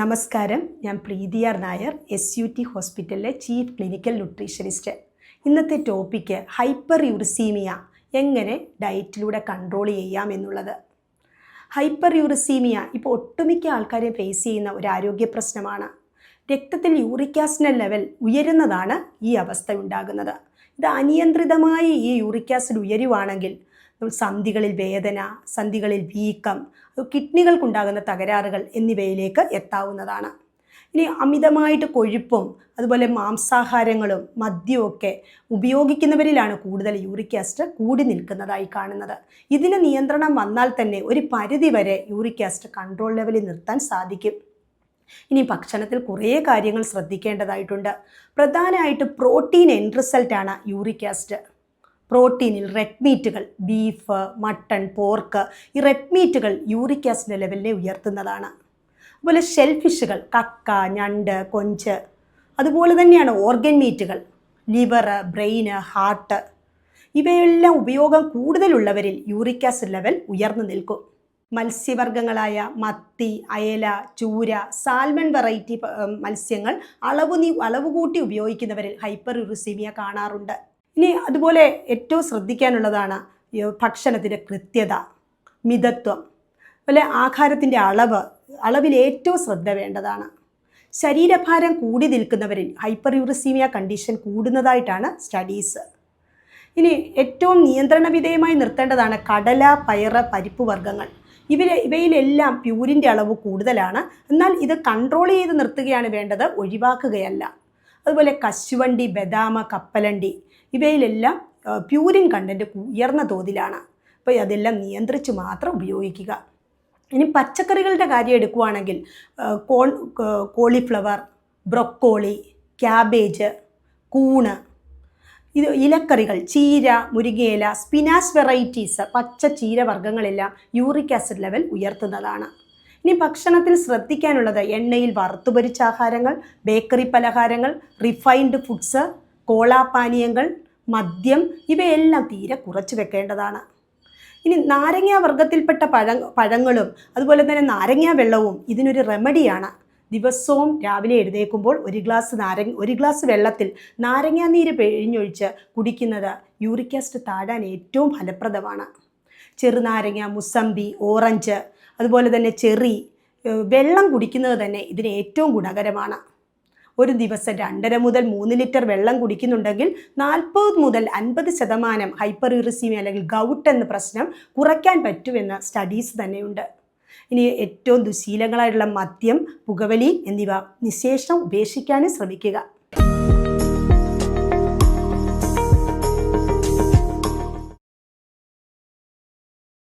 നമസ്കാരം. ഞാൻ പ്രീതിയാർ നായർ എസ് യു ടി ഹോസ്പിറ്റലിലെ ചീഫ് ക്ലിനിക്കൽ ന്യൂട്രീഷനിസ്റ്റ്. ഇന്നത്തെ ടോപ്പിക്ക് ഹൈപ്പർ യൂറിസീമിയ എങ്ങനെ ഡയറ്റിലൂടെ കൺട്രോൾ ചെയ്യാം എന്നുള്ളത്. ഹൈപ്പർ യൂറിസീമിയ ഇപ്പോൾ ഒട്ടുമിക്ക ആൾക്കാരെയും ഫേസ് ചെയ്യുന്ന ഒരു ആരോഗ്യ പ്രശ്നമാണ്. രക്തത്തിൽ യൂറിക് ആസിഡ് ലെവൽ ഉയരുന്നതാണ് ഈ അവസ്ഥ ഉണ്ടാകുന്നത് ഇത് അനിയന്ത്രിതമായി ഈ യൂറിക് ആസിഡ് ഉയരുവാണെങ്കിൽ സന്ധികളിൽ വേദന സന്ധികളിൽ വീക്കം കിഡ്നികൾക്കുണ്ടാകുന്ന തകരാറുകൾ എന്നിവയിലേക്ക് എത്താവുന്നതാണ്. ഇനി അമിതമായിട്ട് കൊഴുപ്പും അതുപോലെ മാംസാഹാരങ്ങളും മദ്യവും ഒക്കെ ഉപയോഗിക്കുന്നവരിലാണ് കൂടുതൽ യൂറിക് ആസിഡ് കൂടി നിൽക്കുന്നതായി കാണുന്നത്. ഇതിന് നിയന്ത്രണം വന്നാൽ തന്നെ ഒരു പരിധി വരെ യൂറിക് ആസിഡ് കൺട്രോൾ ലെവലിൽ നിർത്താൻ സാധിക്കും. ഇനി ഭക്ഷണത്തിൽ കുറേ കാര്യങ്ങൾ ശ്രദ്ധിക്കേണ്ടതായിട്ടുണ്ട്. പ്രധാനമായിട്ട് പ്രോട്ടീൻ എൻഡ് റിസൾട്ടാണ് യൂറിക് ആസിഡ്. പ്രോട്ടീനിൽ റെഡ് മീറ്റുകൾ ബീഫ് മട്ടൺ പോർക്ക് ഈ റെഡ് മീറ്റുകൾ യൂറിക് ആസിഡ് ലെവലിനെ ഉയർത്തുന്നതാണ്. അതുപോലെ ഷെൽഫിഷുകൾ കക്ക ഞണ്ട് കൊഞ്ച് അതുപോലെ തന്നെയാണ് ഓർഗൻ മീറ്റുകൾ ലിവർ ബ്രെയിന് ഹാർട്ട് ഇവയെല്ലാം ഉപയോഗം കൂടുതലുള്ളവരിൽ യൂറിക് ആസിഡ് ലെവൽ ഉയർന്നു നിൽക്കും. മത്സ്യവർഗങ്ങളായ മത്തി അയല ചൂര സാൽമൺ വെറൈറ്റി മത്സ്യങ്ങൾ അളവ് നീ അളവ് കൂട്ടി ഉപയോഗിക്കുന്നവരിൽ ഹൈപ്പർ യുറിസീമിയ കാണാറുണ്ട്. ഇനി അതുപോലെ ഏറ്റവും ശ്രദ്ധിക്കാനുള്ളതാണ് ഭക്ഷണത്തിന്റെ കൃത്യത മിതത്വം അതുപോലെ ആഹാരത്തിന്റെ അളവ് അളവിൽ ഏറ്റവും ശ്രദ്ധ വേണ്ടതാണ്. ശരീരഭാരം കൂടി നിൽക്കുന്നവരിൽ ഹൈപ്പർ യൂറിസീമിയ കണ്ടീഷൻ കൂടുന്നതായിട്ടാണ് സ്റ്റഡീസ് ഇനി ഏറ്റവും നിയന്ത്രണ വിധേയമായി നിർത്തേണ്ടതാണ് കടല പയറ് പരിപ്പ് വർഗങ്ങൾ. ഇവർ ഇവയിലെല്ലാം പ്യൂരിന്റെ അളവ് കൂടുതലാണ്. എന്നാൽ ഇത് കൺട്രോൾ ചെയ്ത് നിർത്തുകയാണ് വേണ്ടത് ഒഴിവാക്കുകയല്ല. അതുപോലെ കശുവണ്ടി ബദാമ കപ്പലണ്ടി ഇവയിലെല്ലാം പ്യൂരിൻ കണ്ടന്റ് ഉയർന്ന തോതിലാണ്. അപ്പോൾ അതെല്ലാം നിയന്ത്രിച്ച് മാത്രം ഉപയോഗിക്കുക. ഇനി പച്ചക്കറികളുടെ കാര്യം എടുക്കുകയാണെങ്കിൽ കോൾ കോളിഫ്ലവർ ബ്രൊക്കോളി ക്യാബേജ് കൂണ് ഇത് ഇലക്കറികൾ ചീര മുരിങ്ങയില സ്പിനാസ് വെറൈറ്റീസ് പച്ച ചീര വർഗങ്ങളെല്ലാം യൂറിക് ആസിഡ് ലെവൽ ഉയർത്തുന്നതാണ്. ഇനി ഭക്ഷണത്തിൽ ശ്രദ്ധിക്കാനുള്ളത് എണ്ണയിൽ വറുത്തുപരിച്ച ആഹാരങ്ങൾ ബേക്കറി പലഹാരങ്ങൾ റിഫൈൻഡ് ഫുഡ്സ് കോളാപാനീയങ്ങൾ മദ്യം ഇവയെല്ലാം തീരെ കുറച്ച് വെക്കേണ്ടതാണ്. ഇനി നാരങ്ങ വർഗത്തിൽപ്പെട്ട പഴ പഴങ്ങളും അതുപോലെ തന്നെ നാരങ്ങ വെള്ളവും ഇതിനൊരു റെമഡിയാണ് ദിവസവും രാവിലെ എഴുന്നേൽക്കുമ്പോൾ ഒരു ഗ്ലാസ് നാരങ്ങ ഒരു ഗ്ലാസ് വെള്ളത്തിൽ നാരങ്ങാനീര് പിഴിഞ്ഞൊഴിച്ച് കുടിക്കുന്നത് യൂറിക് ആസിഡ് താഴാൻ ഏറ്റവും ഫലപ്രദമാണ്. ചെറുനാരങ്ങ മുസമ്പി ഓറഞ്ച് അതുപോലെ തന്നെ ചെറി വെള്ളം കുടിക്കുന്നത് തന്നെ ഇതിന് ഏറ്റവും ഗുണകരമാണ്. ഒരു ദിവസം രണ്ടര മുതൽ മൂന്ന് ലിറ്റർ വെള്ളം കുടിക്കുന്നുണ്ടെങ്കിൽ നാൽപ്പത് മുതൽ അൻപത് ശതമാനം ഹൈപ്പർ യൂറിസീമിയ അല്ലെങ്കിൽ ഗൗട്ട് എന്ന പ്രശ്നം കുറയ്ക്കാൻ പറ്റുമെന്ന സ്റ്റഡീസ് തന്നെയുണ്ട്. ഇനി ഏറ്റവും ദുശീലങ്ങളായിട്ടുള്ള മദ്യം പുകവലി എന്നിവ നിശേഷം ഉപേക്ഷിക്കാനും ശ്രമിക്കുക.